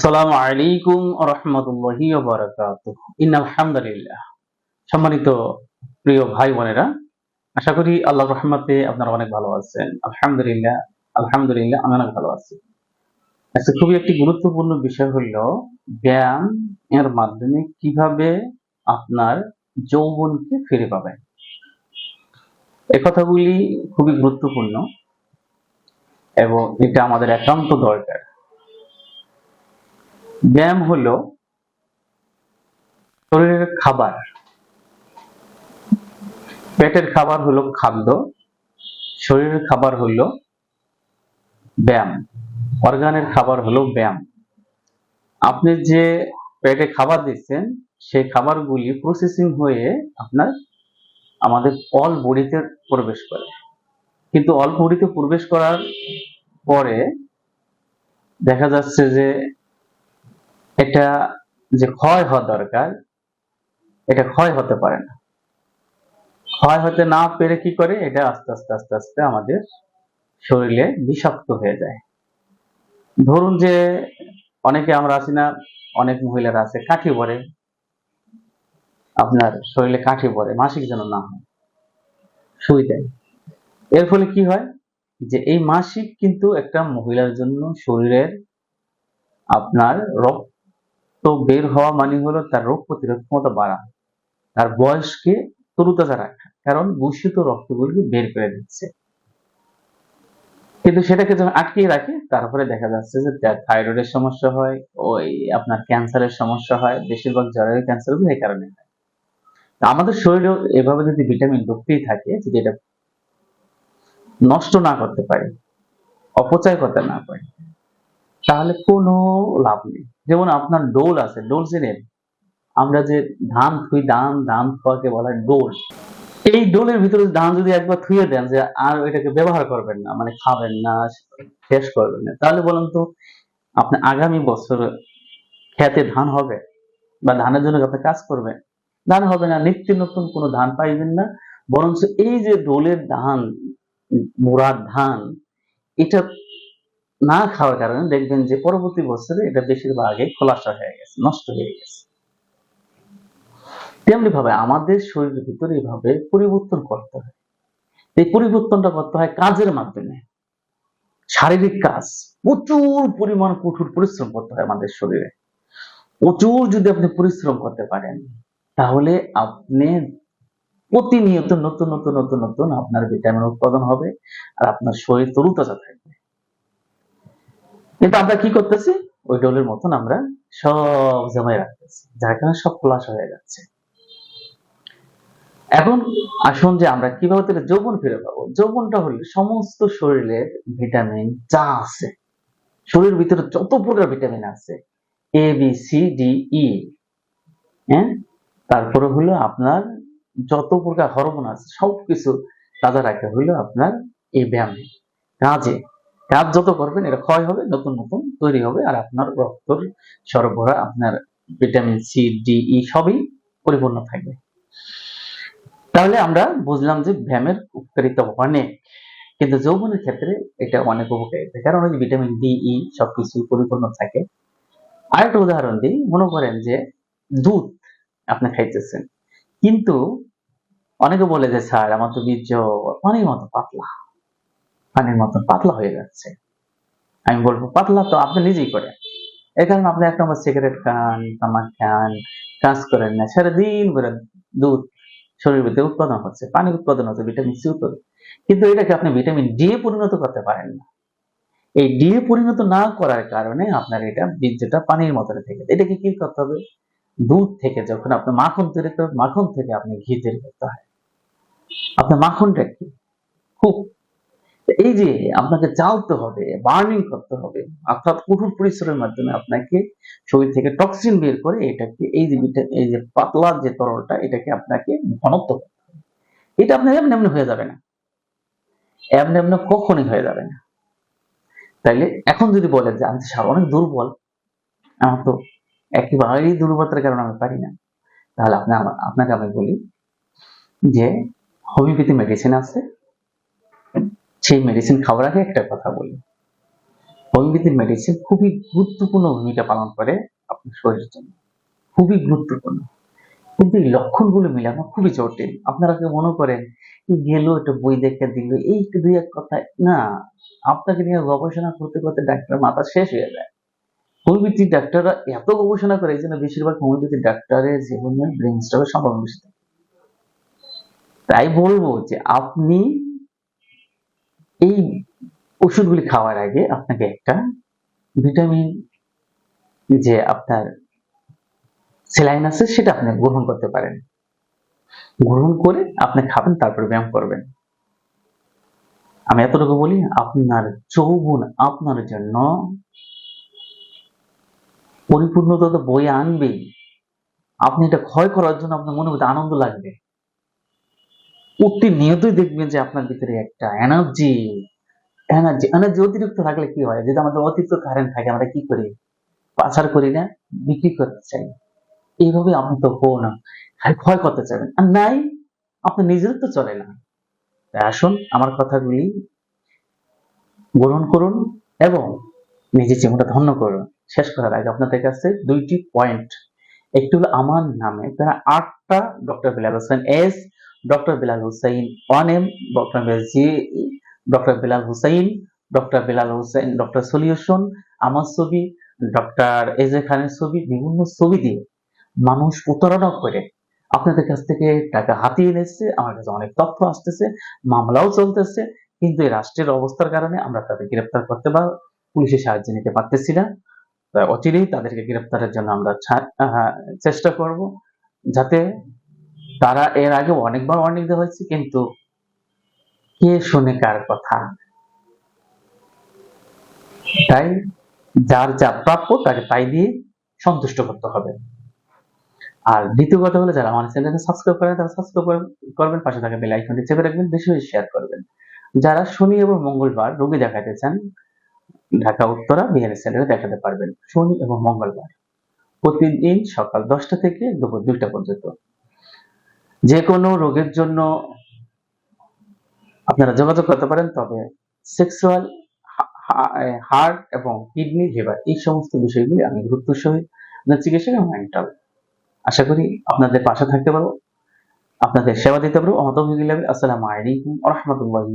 আসসালামু আলাইকুম রহমতুল্লাহি ইন্নাল হামদুলিল্লাহ। সম্মানিত প্রিয় ভাই বোনেরা, আশা করি আল্লাহর রহমতে আপনারা অনেক ভালো আছেন। আলহামদুলিল্লাহ আলহামদুলিল্লাহ, আমি অনেক ভালো আছি। আজকে খুবই একটি গুরুত্বপূর্ণ বিষয় হলো ব্যায়াম এর মাধ্যমে কীভাবে আপনার যৌবনকে ফিরে পাবেন। এই কথাগুলি খুবই গুরুত্বপূর্ণ এবং এটা আমাদের একান্ত দরকার। ব্যায়াম হলো শরীরের খাবার। পেটের খাবার হলো খাদ্য, শরীরের খাবার হলো ব্যায়াম, অর্গানের খাবার হলো ব্যায়াম। আপনি যে পেটে খাবার দিচ্ছেন, সেই খাবারগুলি প্রসেসিং হয়ে আপনার আমাদের অল বডিতে প্রবেশ করে। কিন্তু অল বডিতে প্রবেশ করার পরে দেখা যাচ্ছে যে এটা যে ক্ষয় হওয়া দরকার, এটা ক্ষয় হতে পারে না। ক্ষয় হতে না পেরে কি করে? এটা আস্তে আস্তে আস্তে আস্তে আমাদের শরীরে বিষাক্ত হয়ে যায়। ধরুন যে অনেকে আমরা আছি না, অনেক মহিলারা আছে, কাঠি পরে। আপনার শরীরে কাঠি পরে, মাসিক যেন না হয় সুই দেয় এর ফলে কি হয়? যে এই মাসিক কিন্তু একটা মহিলার জন্য শরীরের আপনার রক্ত বের হওয়া মানে হলো তার রোগ প্রতিরোধ ক্ষমতা বাড়া। তার বয়সকে তরুতাজা রাখা, কারণ দূষিত রক্তগুলিকে বের করে দিচ্ছে। কিন্তু সেটাকে যখন আটকিয়ে রাখে, তারপরে দেখা যাচ্ছে যে থাইরয়েডের সমস্যা হয়, ওই আপনার ক্যান্সারের সমস্যা হয়, বেশিরভাগ জরায়ু ক্যান্সার এই কারণে হয়। আমাদের শরীরেও এভাবে যদি ভিটামিন ঢুকতেই থাকে, যদি এটা নষ্ট না করতে পারে, অপচয় করতে না পারে তাহলে কোনো লাভ নেই। যেমন আপনার ডোল আছে ডোল চেনেন আমরা যে ধান থুই, ধান ধান খাওয়াকে বলা ডোল এই ডোলের ভিতরে ধান যদি একবার থুয়ে দেন যে আর এটাকে ব্যবহার করবেন না মানে খাবেন না, শেষ করবেন না, তাহলে বলুন তো আপনি আগামী বছর খেতে ধান হবে বা ধানের জন্য আপনি কাজ করবেন, ধান হবে না, নিত্য নতুন কোনো ধান পাইবেন না, বরঞ্চ এই যে ডোলের ধান মোড়ার ধান, এটা না খাওয়ার কারণে দেখবেন যে পরবর্তী বছরে এটা বেশিরভাগ খোলাসা হয়ে গেছে, নষ্ট হয়ে গেছে। তেমনি ভাবে আমাদের শরীরের ভিতরে এইভাবে পরিবর্তন করতে হয়। এই পরিবর্তনটা করতে হয় কাজের মাধ্যমে। শারীরিক কাজ, প্রচুর পরিমাণ কঠোর পরিশ্রম করতে হয় আমাদের শরীরে। প্রচুর যদি আপনি পরিশ্রম করতে পারেন, তাহলে আপনি প্রতিনিয়ত নতুন নতুন নতুন নতুন আপনার ভিটামিন উৎপাদন হবে আর আপনার শরীর তরুতাজা থাকবে। কিন্তু আমরা কি করতেছি? ওই ডোলের মতন আমরা সব জমায় রাখতেছি, যার কারণে সব খোলাস হয়ে যাচ্ছে। এখন আসুন যে আমরা কীভাবে তাহলে যৌবন ফিরে পাবো। যৌবনটা হলে সমস্ত শরীরের ভিটামিন যা আছে। শরীরের ভিতরে যত প্রকার ভিটামিন আছে A B C D E হ্যাঁ? তারপরে হলো আপনার যত প্রকার হরমোন আছে, সবকিছু তাজা রাখা হলো আপনার এই ব্যায়ামে। কাজে কাজ যত করবেন, এটা ক্ষয় হবে, নতুন নতুন তৈরি হবে, আর আপনার রক্তর সরবরাহ, আপনার ভিটামিন সি ডি ই সবই পরিপূর্ণ থাকবে। তাহলে আমরা বুঝলাম যে ব্যায়ামের উপকারিতা অনেক, কিন্তু যৌবনের ক্ষেত্রে এটা অনেক উপকারিতা, কারণ ওই ভিটামিন ডি ই সবকিছু পরিপূর্ণ থাকে। আরেকটা উদাহরণ দিই, মনে করেন যে দুধ আপনি খাইতেছেন, কিন্তু অনেকে বলে যে, স্যার, আমার তো বীর্য পানির মতো পাতলা। পানির মতো পাতলা হয়ে যাচ্ছে। আমি বলব পাতলা তো আপনি নিজেই করেন। এই কারণে আপনি এক নম্বর সিগারেট খান, তামাক খান, কাজ করেন না। সারাদিন করে দুধ শরীরের ভিতরে উৎপাদন হচ্ছে পানি উৎপাদন হচ্ছে ভিটামিন সি উৎপাদন। কিন্তু এটাকে আপনি ভিটামিন ডি এ পরিণত করতে পারেন না। এই ডি এ পরিণত না করার কারণে আপনার এটা বীর্যটা পানির মতনে থেকে। এটাকে কি করতে হবে? দুধ থেকে যখন আপনি মাখন তৈরি করবেন, মাখন থেকে আপনি ঘি তৈরি করতে হয়। আপনার মাখনটা কি? খুব এই যে আপনাকে চালতে হবে বার্নিং করতে হবে, অর্থাৎ কঠোর পরিশ্রমের মাধ্যমে আপনাকে শরীর থেকে টক্সিন বের করে এটাকে, এই যে এই যে পাতলা যে তরলটা, এটাকে আপনাকে ঘনত্ব করতে হবে। এটা আপনার এমনি এমনি হয়ে যাবে না। এমনি এমনি কখনই হয়ে যাবে না। তাইলে এখন যদি বলেন যে, আমি সারা অনেক দুর্বল, আমার তো একেবারেই দুর্বলতার কারণে আমি পারি না। তাহলে আপনি আপনাকে আমি বলি যে হোমিওপ্যাথি মেডিসিন আছে সেই মেডিসিন খাওয়ার আগে একটা কথা বলি। হোমিওপ্যাথি মেডিসিন খুবই গুরুত্বপূর্ণ ভূমিকা পালন করে আপনার শরীরের জন্য। খুবই গুরুত্বপূর্ণ। কিন্তু এই লক্ষণগুলো মিলানো খুবই জটিল। আপনারা কি মনে করেন গেল, একটা বই দেখে দিল, এই একটু দুই এক কথা। না, আপনাকে নিয়ে গবেষণা করতে করতে ডাক্তার মাথা শেষ হয়ে যায়। হোমিওপ্যাথি ডাক্তাররা এত গবেষণা করে, এই জন্য বেশিরভাগ হোমিওপ্যাথি ডাক্তারের জীবনে ব্রেন স্ট্রোকের সম্ভাবনা বেশি। তাই বলব যে আপনি এই ওষুধগুলি খাওয়ার আগে আপনাকে একটা ভিটামিন যে আপনার স্যালাইন আছে সেটা আপনি গ্রহণ করতে পারেন। গ্রহণ করে আপনি খাবেন, তারপর ব্যায়াম করবেন। আমি এতটুকু বলি, আপনার যৌবন আপনার জন্য পরিপূর্ণতা তো বই আনবেই। আপনি এটা ক্ষয় করার জন্য আপনার মনে মধ্যে আনন্দ লাগবে। প্রতিনিয়তই দেখবেন যে আপনার ভিতরে একটা এনার্জি এনার্জি এনার্জি অতিরিক্ত থাকলে কি হয়? যদি আমাদের অতিরিক্ত কারেন্ট থাকে, আমরা কি করি? পাচার করি না, বিক্রি করতে চাই। এইভাবে আপনি তো হো না ক্ষয় করতে চাইবেন। আর নাই, আপনি নিজের তো চলে না। আসুন, আমার কথাগুলি গ্রহণ করুন এবং নিজের জীবনটা ধন্য করুন। শেষ করার আগে আপনাদের কাছে দুইটি পয়েন্ট একটি হলো আমার নামে, তারা আটটা doctor Bilal Hossain S doctor Bilal Hussain one M doctor doctor Bilal Hussain doctor Bilal Hossain doctor solution আমার ছবি ডক্টর এজে খানের ছবি, বিভিন্ন ছবি দিয়ে মানুষ প্রতারণা করে। আপনাদের কাছ থেকে টাকা হাতিয়ে নিচ্ছে আমার কাছে অনেক তথ্য আসতেছে, মামলাও চলতেছে, কিন্তু এই রাষ্ট্রের অবস্থার কারণে আমরা তাদের গ্রেপ্তার করতে বা পুলিশের সাহায্য নিতে পারতেছি না। অচিরেই তাদেরকে গ্রেপ্তারের জন্য আমরা চেষ্টা করব, যাতে তারা এর আগে অনেকবার ওয়ার্নিং দেওয়া হয়েছে, কিন্তু কে শুনে কার কথা? তাই যার যা প্রাপ্য তাকে তাই দিয়ে সন্তুষ্ট করতে হবে। আর দ্বিতীয় কথা হলো, যারা আমার চ্যানেলকে সাবস্ক্রাইব করেন তারা সাবস্ক্রাইব করবেন, পাশে থাকা বেল আইকনটি চেপে রাখবেন, বেশি বেশি শেয়ার করবেন। যারা শনি এবং মঙ্গলবার রোগী দেখাতে চান, ঢাকা, উত্তরা, বিহারের চ্যানেলে দেখাতে পারবেন, শনি এবং মঙ্গলবার। প্রতিদিন সকাল দশটা থেকে দুপুর দুইটা পর্যন্ত। যে কোনো রোগের জন্য আপনারা যোগাযোগ করতে পারেন, তবে সেক্সুয়াল হার্ট এবং কিডনি লিভার এই সমস্ত বিষয়গুলি আমি গুরুত্ব সহিত চিকিৎসা এবং মেন্টাল আশা করি আপনাদের পাশে থাকতে পারব। আপনাদের সেবা দিতে পারব। অহত আসসালামু আলাইকুম রহমতুল্লাহি